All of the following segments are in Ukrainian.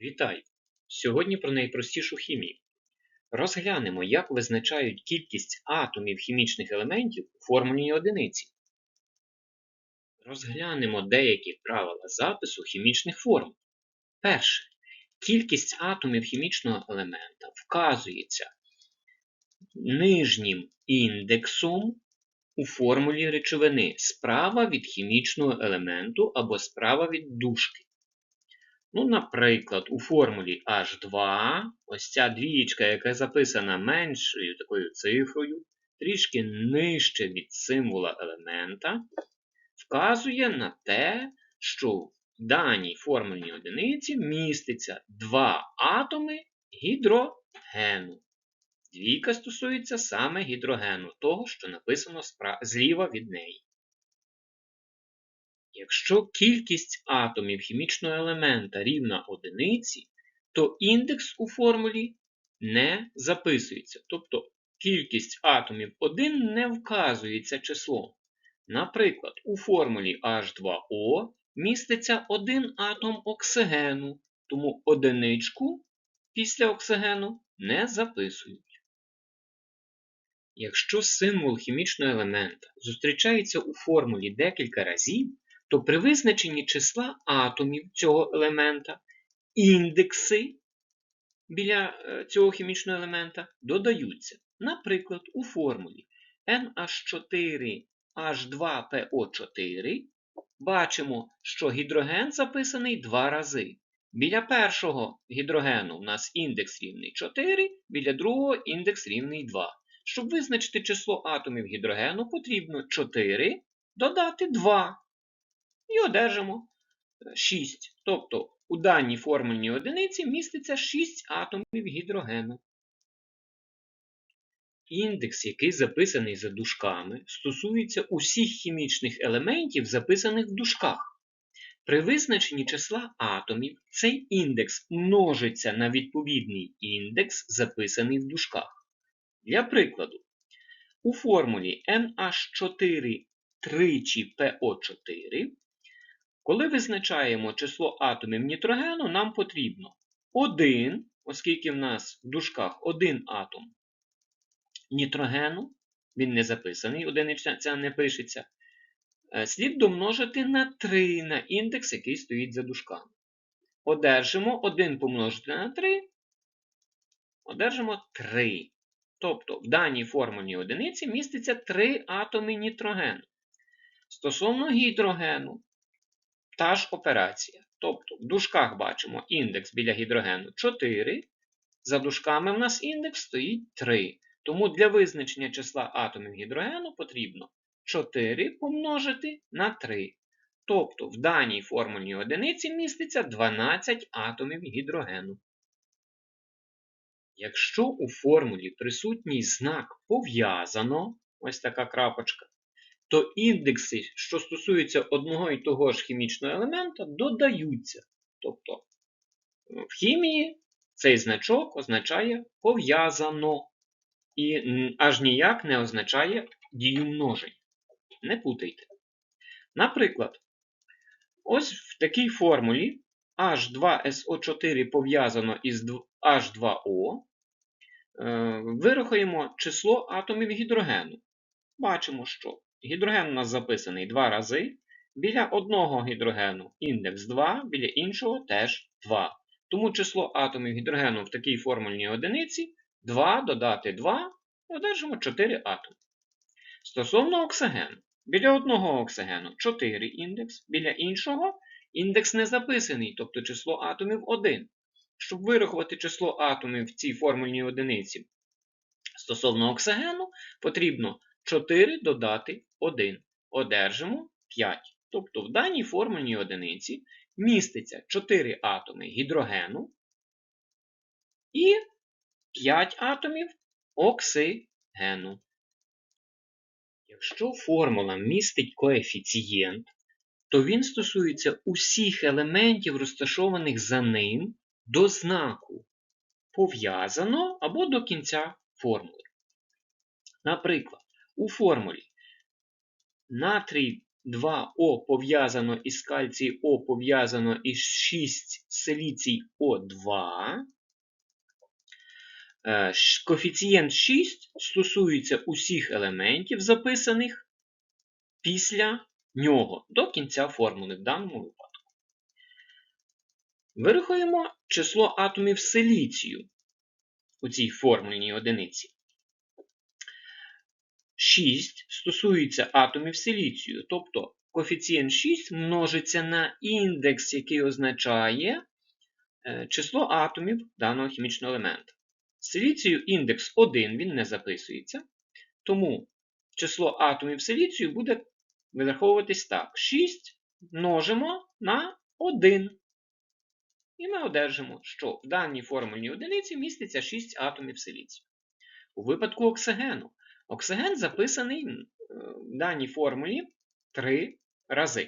Вітаю! Сьогодні про найпростішу хімію. Розглянемо, як визначають кількість атомів хімічних елементів у формульній одиниці. Розглянемо деякі правила запису хімічних формул. Перше. Кількість атомів хімічного елемента вказується нижнім індексом у формулі речовини справа від хімічного елементу або справа від дужки. Ну, наприклад, у формулі H2 ось ця двієчка, яка записана меншою такою цифрою, трішки нижче від символа елемента, вказує на те, що в даній формульній одиниці міститься два атоми гідрогену. Двійка стосується саме гідрогену, того, що написано зліва від неї. Якщо кількість атомів хімічного елемента рівна одиниці, то індекс у формулі не записується. Тобто кількість атомів 1 не вказується числом. Наприклад, у формулі H2O міститься один атом оксигену, тому одиничку після оксигену не записують. Якщо символ хімічного елемента зустрічається у формулі декілька разів, то при визначенні числа атомів цього елемента індекси біля е, цього хімічного елемента додаються. Наприклад, у формулі NH4H2PO4 бачимо, що гідроген записаний два рази. Біля першого гідрогену у нас індекс рівний 4, біля другого індекс рівний 2. Щоб визначити число атомів гідрогену, потрібно 4 додати 2 і одержимо 6. Е, тобто у даній формульній одиниці міститься 6 атомів гідрогену. Індекс, який записаний за дужками, стосується усіх хімічних елементів, записаних в дужках. При визначенні числа атомів цей індекс множиться на відповідний індекс, записаний в дужках. Для прикладу, у формулі NH4 тричі PO4 коли визначаємо число атомів нітрогену, нам потрібно 1, оскільки в нас в дужках один атом нітрогену, він не записаний, одинична це не пишеться, е, слід домножити на 3 на індекс, який стоїть за дужками. Одержимо 1 помножити на 3, одержимо 3. Тобто в даній формульній одиниці міститься 3 атоми нітрогену. Стосовно гідрогену, та ж операція. Тобто в дужках бачимо індекс біля гідрогену 4. За дужками в нас індекс стоїть 3. Тому для визначення числа атомів гідрогену потрібно 4 помножити на 3. Тобто в даній формульній одиниці міститься 12 атомів гідрогену. Якщо у формулі присутній знак пов'язано, ось така крапочка, то індекси, що стосуються одного і того ж хімічного елемента, додаються. Тобто в хімії цей значок означає пов'язано і аж ніяк не означає дію множень. Не путайте. Наприклад, ось в такій формулі H2SO4 пов'язано із H2O. Е, вирахуємо число атомів гідрогену. Бачимо, що Гідроген у нас записаний два рази. Біля одного гідрогену індекс 2, біля іншого теж 2. Тому число атомів гідрогену в такій формульній одиниці 2 додати 2 одержимо 4 атоми. Стосовно оксигену, біля одного оксигену 4 індекс, біля іншого індекс не записаний, тобто число атомів 1. Щоб вирахувати число атомів в цій формульній одиниці стосовно оксигену, потрібно 4 додати 1. Одержимо 5. Тобто в даній формульній одиниці міститься 4 атоми гідрогену і 5 атомів оксигену. Якщо формула містить коефіцієнт, то він стосується усіх елементів, розташованих за ним до знаку пов'язано або до кінця формули. Наприклад, у формулі натрій 2О пов'язано із кальцій О пов'язано із 6 силіцій О2. Е, Коефіцієнт 6 стосується усіх елементів, записаних після нього до кінця формули в даному випадку. Вирахуємо число атомів силіцію у цій формульній одиниці. 6 стосується атомів силіцію, тобто коефіцієнт 6 множиться на індекс, який означає е, число атомів даного хімічного елемента. Силіцію індекс 1 він не записується, тому число атомів силіцію буде вираховуватись так: 6 множимо на 1. І ми одержимо, що в даній формульній одиниці міститься 6 атомів силіцію. У випадку оксигену. Оксиген записаний в даній формулі 3 рази.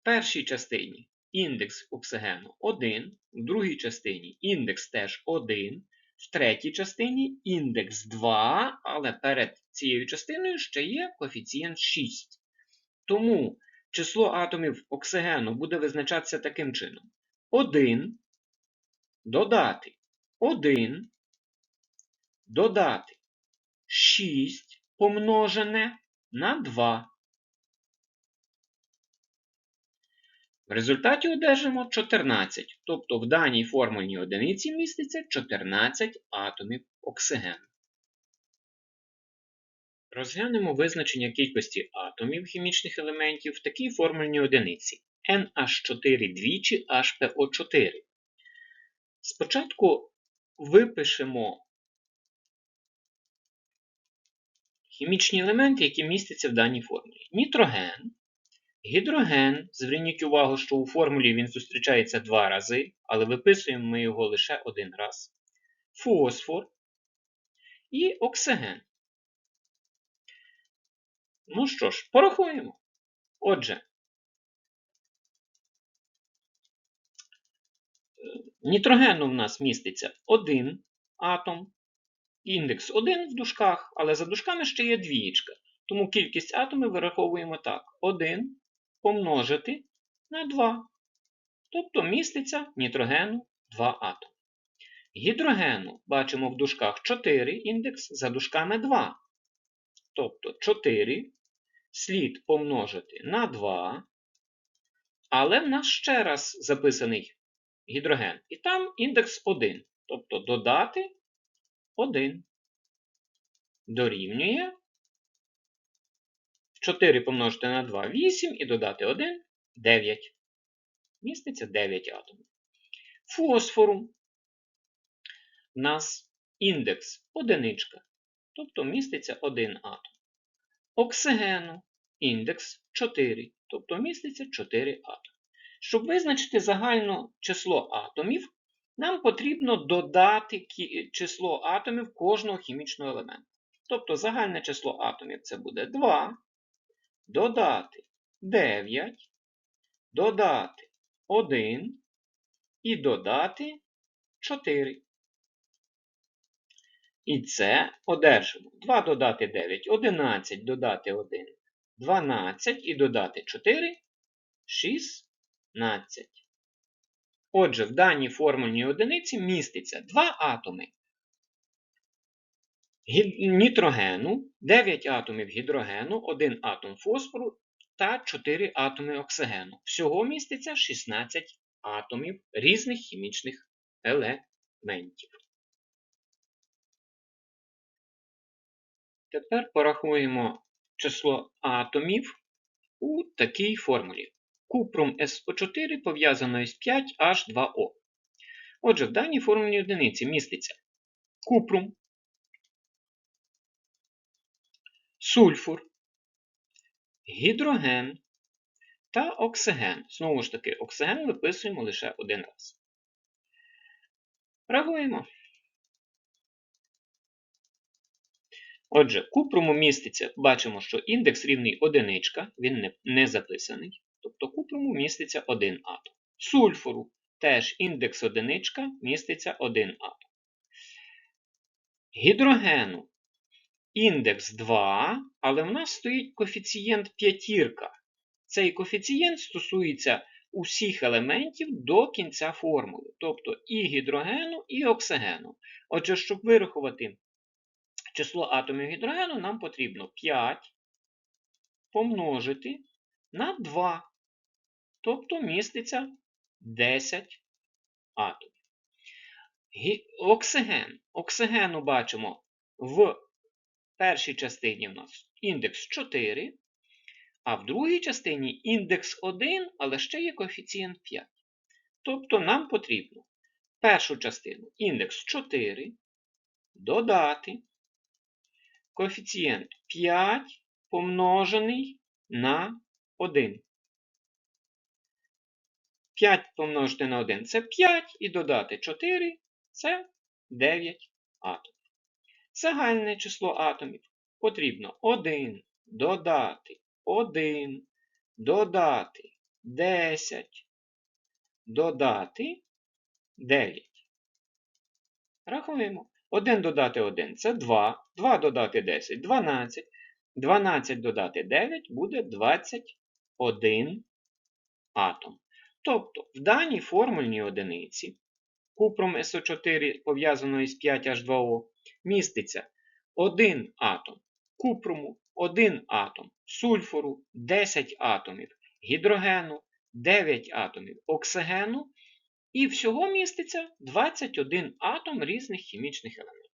В першій частині індекс оксигену 1, в другій частині індекс теж 1, в третій частині індекс 2, але перед цією частиною ще є коефіцієнт 6. Тому число атомів оксигену буде визначатися таким чином: 1 додати 1 додати 6 помножене на 2. В результаті одержимо 14, тобто в даній формульній одиниці міститься 14 атомів оксигену. Розглянемо визначення кількості атомів хімічних елементів в такій формульній одиниці NH4 двічі HPO4. Спочатку випишемо хімічні елементи, які містяться в даній формулі. Нітроген, гідроген. Зверніть увагу, що у формулі він зустрічається два рази, але виписуємо ми його лише один раз. Фосфор і оксиген. Ну що ж, порахуємо. Отже, Нітрогену в нас міститься один атом, індекс 1 в дужках, але за дужками ще є двієчка. Тому кількість атомів вираховуємо так: 1 помножити на 2. Тобто міститься нітрогену 2 атоми. Гідрогену бачимо в дужках 4 індекс за дужками 2. Тобто 4 слід помножити на 2. Але в нас ще раз записаний гідроген. І там індекс 1. Тобто додати 1 дорівнює 4 помножити на 2 8 і додати 1 9. Міститься 9 атомів. Фосфору у нас індекс 1, тобто міститься 1 атом. Оксигену індекс 4, тобто міститься 4 атоми. Щоб визначити загальне число атомів, нам потрібно додати число атомів кожного хімічного елемента. Тобто загальне число атомів це буде 2, додати 9, додати 1 і додати 4. І це одержимо 2 додати 9, 11 додати 1, 12 і додати 4, 16. Отже, в даній формульній одиниці міститься 2 атоми нітрогену, 9 атомів гідрогену, 1 атом фосфору та 4 атоми оксигену. Всього міститься 16 атомів різних хімічних елементів. Тепер порахуємо число атомів у такій формулі. Купрум СО4 пов'язано із 5H2O. Отже, в даній формульній одиниці міститься купрум, сульфур, гідроген та оксиген. Знову ж таки, оксиген виписуємо лише один раз. Рахуємо. Отже, купруму міститься, бачимо, що індекс рівний одиничка, він не записаний. Тобто купруму міститься один атом. Сульфуру теж індекс одиничка міститься один атом. Гідрогену індекс 2, але в нас стоїть коефіцієнт п'ятірка. Цей коефіцієнт стосується усіх елементів до кінця формули, тобто і гідрогену, і оксигену. Отже, щоб вирахувати число атомів гідрогену, нам потрібно 5 помножити на 2, тобто міститься 10 атомів. Оксиген. Оксигену бачимо в першій частині в нас індекс 4, а в другій частині індекс 1, але ще є коефіцієнт 5. Тобто нам потрібно першу частину індекс 4 додати коефіцієнт 5 помножений на 1. 5 помножити на 1 це 5 і додати 4 це 9 атомів. Загальне число атомів потрібно 1 додати 1, додати 10, додати 9. Рахуємо. 1 додати 1 це 2, 2 додати 10 12, 12 додати 9 буде 21 атом. Тобто в даній формульній одиниці купром СО4 пов'язаного із 5H2O міститься 1 атом купруму, 1 атом сульфуру, 10 атомів гідрогену, 9 атомів оксигену і всього міститься 21 атом різних хімічних елементів.